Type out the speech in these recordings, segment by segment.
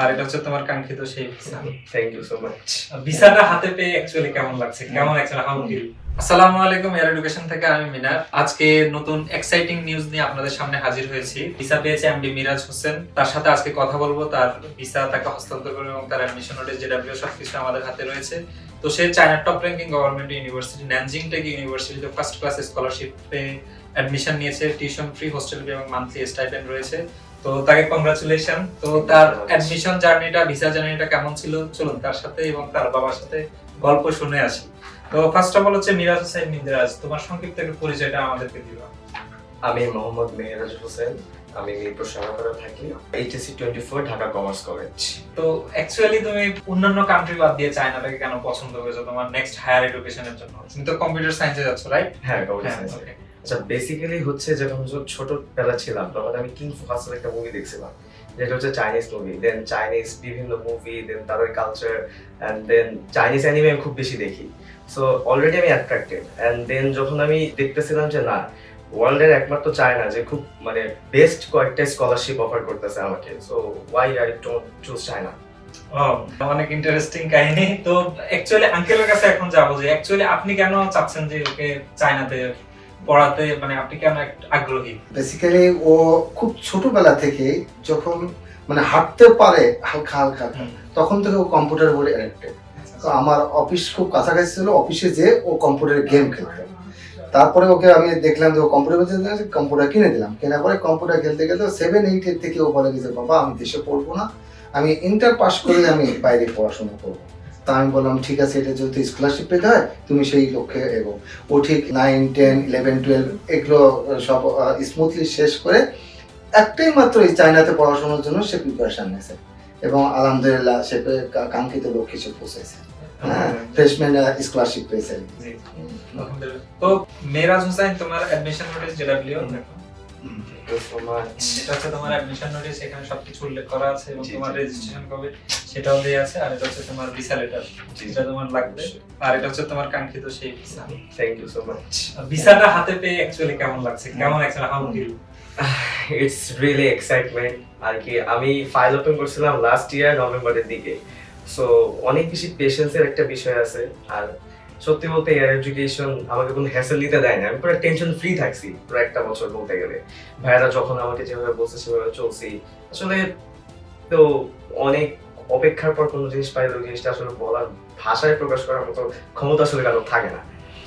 আর এটা হচ্ছে তোমার কাঙ্ক্ষিত সেই visa thank you so much ভিসাটা হাতে পেয়ে অ্যাকচুয়ালি কেমন লাগছে? কেমন অ্যাকচুয়ালি হাউ ফিল আসসালামু আলাইকুম এয়ার এডুকেশন থেকে আমি মিনার। আজকে নতুন এক্সাইটিং নিউজ নিয়ে আপনাদের সামনে হাজির হয়েছি। ভিসা পেয়েছে এমডি মিরাজ হোসেন। তার সাথে আজকে কথা বলব তার ভিসা তাকে হস্তান্তর করবে এবং তার অ্যাডমিশন নোটিস জেডাব্লিউ সবকিছু আমাদের হাতে রয়েছে। তো সে চায়নার top ranking government university Nanjing tech ইউনিভার্সিটিতে ফার্স্ট ক্লাস স্কলারশিপে অ্যাডমিশন নিয়েছে। টিউশন ফ্রি হোস্টেল এবং মান্থলি স্টাইপেন্ড রয়েছে। তো তাকে কংগ্রাচুলেশন তো তার অ্যাডমিশন জার্নিটা ভিসা জার্নিটা কেমন ছিল? চলুন তার সাথে এবং তার বাবার সাথে গল্প শুনে আসি। তো ফার্স্ট অফ অল হচ্ছে মিরাজ হোসেন মিন্দিরাজ তোমার সংক্ষিপ্ত একটু পরিচয়টা আমাদেরকে দিবা। আমি মোহাম্মদ মেহরাজ হোসেন আমি মিরপুর সারাপাড়া থাকি HSC twenty four Dhaka commerce college তো অ্যাকচুয়ালি তুমি অন্যান্য কান্ট্রি বাদ দিয়ে চায়নাটাকে কেন পছন্দ করেছ? তোমার নেক্সট হায়ার এডুকেশনের জন্য। তুমি তো কম্পিউটার সায়েন্সে যাচ্ছ রাইট হ্যাঁ কমার্স হ্যাঁ সায়েন্স. আচ্ছা বেসিক্যালি হচ্ছে যখন যখন ছোটবেলা ছিলাম, তখন আমি কিং ফাসার একটা মুভি দেখছিলাম। যেটা হচ্ছে চাইনিজ মুভি দেন চাইনিজ বিভিন্ন মুভি দেন তাদের culture and then Chinese anime আমি খুব বেশি দেখি। সো অলরেডি আমি অ্যাট্রাক্টেড অ্যান্ড দেন যখন আমি দেখতেছিলাম যে না ওয়ার্ল্ডের একমাত্র চায়না যে খুব মানে বেস্ট কয়েকটা স্কলারশিপ অফার করতেছে আমাকে so why I don't choose China অনেক ইন্টারেস্টিং কাহিনী। তো অ্যাকচুয়ালি আঙ্কেলের কাছে এখন যাব যে অ্যাকচুয়ালি আপনি কেন চাচ্ছেন যে ওকে চায়নাতে পড়াতে মানে আপনি কেন একটু আগ্রহী? বেসিক্যালি ও খুব ছোটবেলা থেকে যখন মানে হাঁটতে পারে হালকা হালকা তখন থেকে ও কম্পিউটার বলে অ্যাডিক্টেড তো আমার অফিস খুব কাছাকাছি ছিল অফিসে যে ও কম্পিউটারে গেম খেলতো। তারপরে ওকে আমি দেখলাম যে ও কম্পিউটার কম্পিউটার কিনে দিলাম। কেনার পরে কম্পিউটার খেলতে খেলতে সেভেন এইট এর থেকে ও বলে যে বাবা আমি দেশে পড়ব না। আমি ইন্টার পাস করে আমি বাইরে পড়াশোনা করব। তা আমি বললাম ঠিক আছে এটা যেহেতু স্কলারশিপ পেতে হয় তুমি সেই লক্ষ্যে এগো। ও ঠিক নাইন টেন ইলেভেন টুয়েলভ এগুলো সব স্মুথলি শেষ করে একটাই মাত্র এই চায়নাতে পড়াশোনার জন্য সে প্রিপারেশন নিয়েছে এবং আলহামদুলিল্লাহ সে কাঙ্ক্ষিত লক্ষ্যে সে পৌঁছেছে। হ্যাঁ ফ্রেশম্যান স্কলারশিপ পেয়েছে। তো মেরাজ হোসেন তোমার অ্যাডমিশন নোটিস এটা হচ্ছে তোমার অ্যাডমিশন নোটিস এখানে সবকিছু উল্লেখ করা আছে এবং তোমার রেজিস্ট্রেশন কবে সেটাও দেওয়া আছে আর এটা হচ্ছে তোমার ভিসা লেটার এটা তোমার লাগবে। আর এটা হচ্ছে তোমার কাঙ্ক্ষিত সেই visa thank you so much ভিসাটা হাতে পেয়ে অ্যাকচুয়ালি কেমন লাগছে? কেমন actually how feel it's really excitement আর কি আমি ফাইল ওপেন করছিলাম লাস্ট ইয়ার নভেম্বরের দিকে। সো অনেক বেশি পেশেন্সের একটা বিষয় আছে আর সত্যি বলতে এয়ার এডুকেশন আমাকে কোনো হ্যাসেল নিতে দেয় না। আমি পুরো টেনশন ফ্রি থাকছি পুরো একটা বছর বলতে গেলে। ভাইয়ারা যখন আমাকে যেভাবে বলছে, সেভাবে চলছি। আসলে তো অনেক অপেক্ষার পর কোনো জিনিস পাইলে জিনিসটা আসলে বলার ভাষায় প্রকাশ করার মতো ক্ষমতা আসলে কারও থাকে না।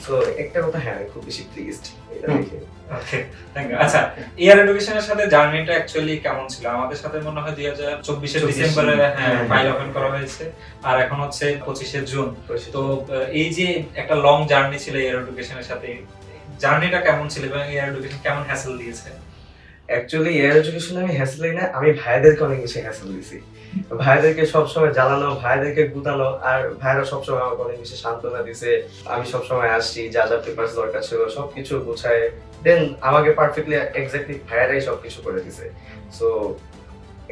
সো একটা কথা হ্যাঁ আমি খুব বেশি প্লিজড এটা দেখে। ওকে থ্যাংক ইউ আচ্ছা এয়ার এডুকেশনের সাথে জার্নিটা অ্যাকচুয়ালি কেমন ছিল? আমাদের সাথে মনে হয় ডিসেম্বরে হ্যাঁ হ্যাঁ, ফাইল হ্যাঁ। ওপেন করা হয়েছে। আর এখন হচ্ছে পঁচিশে জুন। তো এই যে একটা লং জার্নি ছিল এয়ার এডুকেশনের সাথে জার্নিটা কেমন ছিল এবং এডুকেশন কেমন হ্যাসেল দিয়েছে? অ্যাকচুয়ালি এয়ার এডুকেশনে আমি হ্যাসেলই না আমি ভাইদেরকে অনেক বেশি হ্যাসেল দিছি। ভাইদেরকে সবসময় জ্বালানো ভাইদেরকে গুতানো আর ভাইরা সবসময় আমাকে অনেক বেশি সান্ত্বনা দিছে। আমি সবসময় আসছি যা যা পেপার দরকার ছিল সবকিছু গুছায় দেন আমাকে পারফেক্টলি এক্স্যাক্টলি ভাইয়ারাই সবকিছু করে দিছে। সো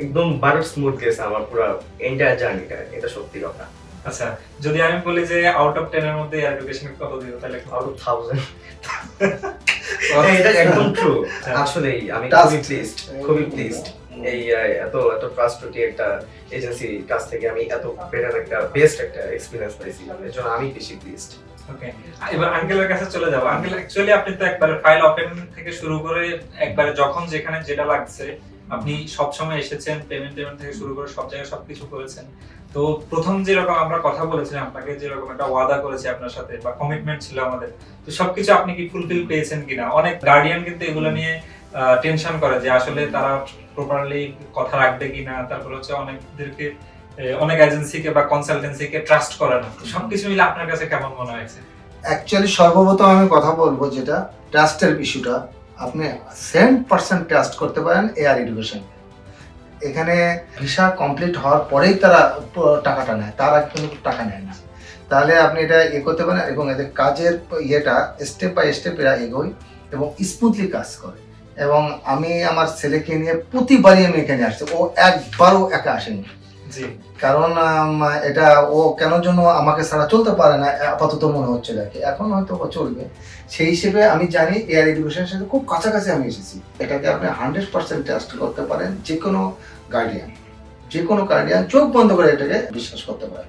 একদম বারোট স্মুথ গেছে আমার পুরো এন্টায়ার জার্নিটা এটা সত্যি কথা। আচ্ছা যদি আমি বলি যে আউট অফ টেন এর মধ্যে এডুকেশন কত দিব তাহলে আউট অফ থাউজেন্ড এটা একদম ট্রু আসলেই আমি খুবই প্লিজড খুবই প্লিজড এই এত এত একটা এজেন্সির কাছ থেকে আমি এত বেটার একটা বেস্ট একটা এক্সপিরিয়েন্স এর জন্য আমি বেশি প্লিজড ওকে এবার আঙ্কেলের কাছে চলে আঙ্কেল অ্যাকচুয়ালি আপনি তো ফাইল ওপেন থেকে শুরু করে যখন যেখানে যেটা লাগছে, আপনি সব সময় এসেছেন পেমেন্ট পেমেন্ট থেকে শুরু করে সব জায়গায় সবকিছু করেছেন। তো প্রথম যেরকম আমরা কথা বলেছিলাম, আপনাকে যেরকম একটা ওয়াদা করেছি আপনার সাথে, বা কমিটমেন্ট ছিল আমাদের, তো সবকিছু আপনি কি ফুলফিল পেয়েছেন কিনা? অনেক গার্ডিয়ান কিন্তু এগুলো নিয়ে টেনশন করে যে আসলে তারা প্রপারলি কথা রাখবে কিনা, তারপর হচ্ছে অনেকদেরকে অনেক এজেন্সিকে বা কনসালটেন্সিকে ট্রাস্ট করে না। সবকিছু মিলে আপনার কাছে কেমন মনে হয়েছে? অ্যাকচুয়ালি সর্বপ্রথম আমি কথা বলব যেটা ট্রাস্টের ইস্যুটা আপনি সেভেন পার্সেন্ট ট্রাস্ট করতে পারেন এয়ার এডুকেশন এখানে ভিসা কমপ্লিট হওয়ার পরেই তারা টাকাটা নেয়। তারা কিন্তু টাকা নেয় না। তাহলে আপনি এটা ইয়ে করতে পারেন এবং এদের কাজের ইয়েটা স্টেপ বাই স্টেপ এরা এগোয় এবং স্মুথলি কাজ করে। এবং আমি আমার ছেলেকে নিয়ে প্রতিবারই আমি এখানে আসছি। ও একবারও একা আসেনি। জি। কারণ এটা ও কেন জন্য আমাকে ছাড়া চলতে পারে না আপাতত মনে হচ্ছে দেখে এখন হয়তো ও চলবে। সেই হিসেবে আমি জানি এয়ার এডুকেশনের সাথে খুব কাছাকাছি আমি এসেছি। এটাকে আপনি হান্ড্রেড পার্সেন্ট ট্রাস্ট করতে পারেন যে কোনো গার্ডিয়ান যে কোনো গার্ডিয়ান চোখ বন্ধ করে এটাকে বিশ্বাস করতে পারে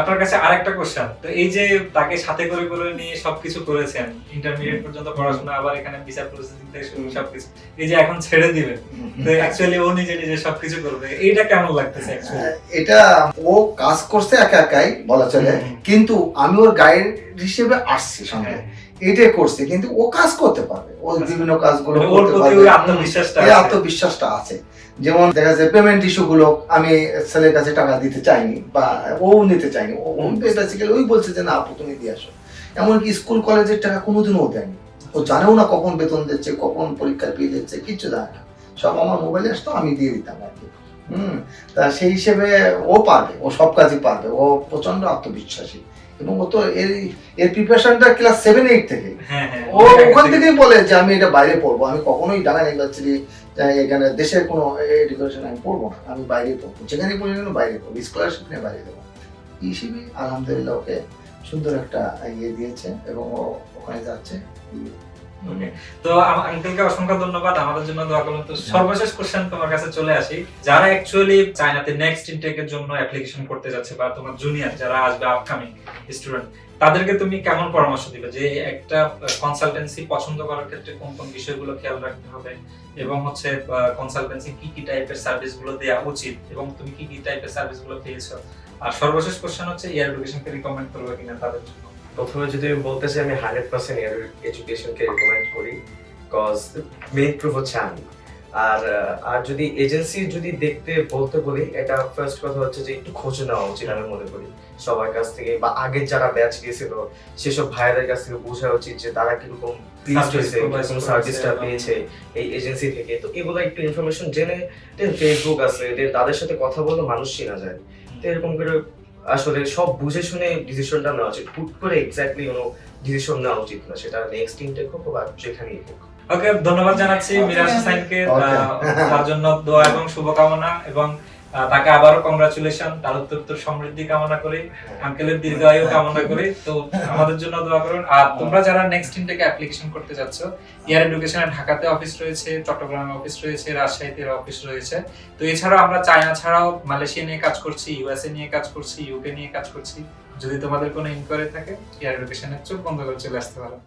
আপনার কাছে আরেকটা কোশ্চেন তো এই যে তাকে সাথে করে করে নিয়ে সবকিছু করেছেন ইন্টারমিডিয়েট পর্যন্ত পড়াশোনা আবার এখানে ভিসা প্রসেসিং থেকে শুরু সবকিছু এই যে এখন ছেড়ে দিবেন তো অ্যাকচুয়ালি ও নিজে নিজে সবকিছু করবে এইটা কেমন লাগতেছে অ্যাকচুয়ালি এটা ও কাজ করছে একা একাই বলা চলে কিন্তু আমি ওর গাইড হিসেবে আসছি সঙ্গে এটাই করছে কিন্তু ও কাজ করতে পারবে। ও বিভিন্ন কাজগুলো মানে ওর করতে প্রতি পারবে। আত্মবিশ্বাসটা আছে। যেমন দেখা যাচ্ছে পেমেন্ট ইস্যু গুলো আমি ছেলের কাছে টাকা দিতে চাইনি বা ও নিতে চাইনি ও বেসিক্যালি ওই বলছে যে না আপু তুমি দিয়ে আসো। এমনকি স্কুল কলেজের টাকা কোনোদিনও ও দেয়নি। ও জানেও না কখন বেতন দিচ্ছে কখন পরীক্ষার ফি দিচ্ছে কিচ্ছু জানে না। সব আমার মোবাইলে আসতো আমি দিয়ে দিতাম আর কি। হুম তা সেই হিসেবে ও পারবে ও সব কাজই পারবে। ও প্রচণ্ড আত্মবিশ্বাসী এবং ও তো এর এর প্রিপারেশনটা ক্লাস সেভেন এইট থেকে। হ্যাঁ হ্যাঁ। ও ওখান থেকেই বলে যে আমি এটা বাইরে পড়ব। আমি কখনোই ঢাকা ইউনিভার্সিটি এখানে দেশের কোনো এডুকেশন আমি পড়ব না। আমি বাইরে পড়ব যেখানে পড়ি কেন বাইরে পড়ব স্কলারশিপ নিয়ে বাইরে দেবো ইসিবি আলহামদুলিল্লাহ, ওকে সুন্দর একটা ইয়ে দিয়েছে এবং ওখানে যাচ্ছে. তো আঙ্কেলকে অসংখ্য ধন্যবাদ। আমাদের জন্য দোয়া করুন তো সর্বশেষ কোশ্চেন তোমার কাছে চলে আসি। যারা অ্যাকচুয়ালি চায়নাতে নেক্সট ইনটেকের জন্য অ্যাপ্লিকেশন করতে যাচ্ছে বা তোমার জুনিয়র যারা আসবে আপকামিং স্টুডেন্ট তাদেরকে তুমি কেমন পরামর্শ দিবে? যে একটা কনসালটেন্সি পছন্দ করার ক্ষেত্রে কোন কোন বিষয়গুলো খেয়াল রাখতে হবে এবং হচ্ছে কনসালটেন্সি কি কি টাইপের সার্ভিসগুলো দেওয়া উচিত এবং তুমি কি কি টাইপের সার্ভিসগুলো পেয়েছ? আর সর্বশেষ কোশ্চেন হচ্ছে এয়ার এডুকেশনকে রিকমেন্ড করবে কিনা তাদের জন্য। প্রথমে যদি আমি বলতে চাই আমি হান্ড্রেড পার্সেন্ট এডুকেশনকে রিকমেন্ড করি কজ মেইন প্রুফ হচ্ছে আমি। আর আর যদি এজেন্সি যদি দেখতে বলতে বলি এটা ফার্স্ট কথা হচ্ছে যে একটু খোঁজ নেওয়া উচিত আমি মনে করি। সবার কাছ থেকে বা আগের যারা ব্যাচ গিয়েছিল সেসব ভাইদের কাছ থেকে বোঝা উচিত যে তারা কীরকম প্লিজ হয়েছে কীরকম সার্ভিসটা পেয়েছে এই এজেন্সি থেকে। তো এগুলো একটু ইনফরমেশন জেনে দেন ফেসবুক আছে দেন তাদের সাথে কথা বলে মানুষ চেনা যায়। তো এরকম করে আসলে সব বুঝে শুনে ডিসিশনটা নেওয়া উচিত। হুট করে এক্স্যাক্টলি কোনো ডিসিশন নেওয়া উচিত না সেটা নেক্সট ইনটেক হোক বা যেখানেই হোক। ওকে ধন্যবাদ জানাচ্ছি মিরাজ সাইনকে. তার জন্য দোয়া এবং শুভকামনা এবং তাকে আবারও কংগ্রাচুলেশন তার উত্তর সমৃদ্ধি কামনা করি আঙ্কেলের দীর্ঘায়ু কামনা করি। তো আমাদের জন্য দোয়া করুন। আর তোমরা যারা নেক্সট ইনটেকে অ্যাপ্লিকেশন করতে যাচ্ছ ইয়ার এডুকেশনের ঢাকাতে অফিস রয়েছে, চট্টগ্রামে অফিস রয়েছে, রাজশাহীতে অফিস রয়েছে। তো এছাড়াও আমরা চায়না ছাড়াও মালয়েশিয়া নিয়ে কাজ করছি ইউএসএ নিয়ে কাজ করছি ইউকে নিয়ে কাজ করছি। যদি তোমাদের কোনো ইনকোয়ারি থাকে ইয়ার এডুকেশনের চোখ বন্ধ করে চলে আসতে পারো।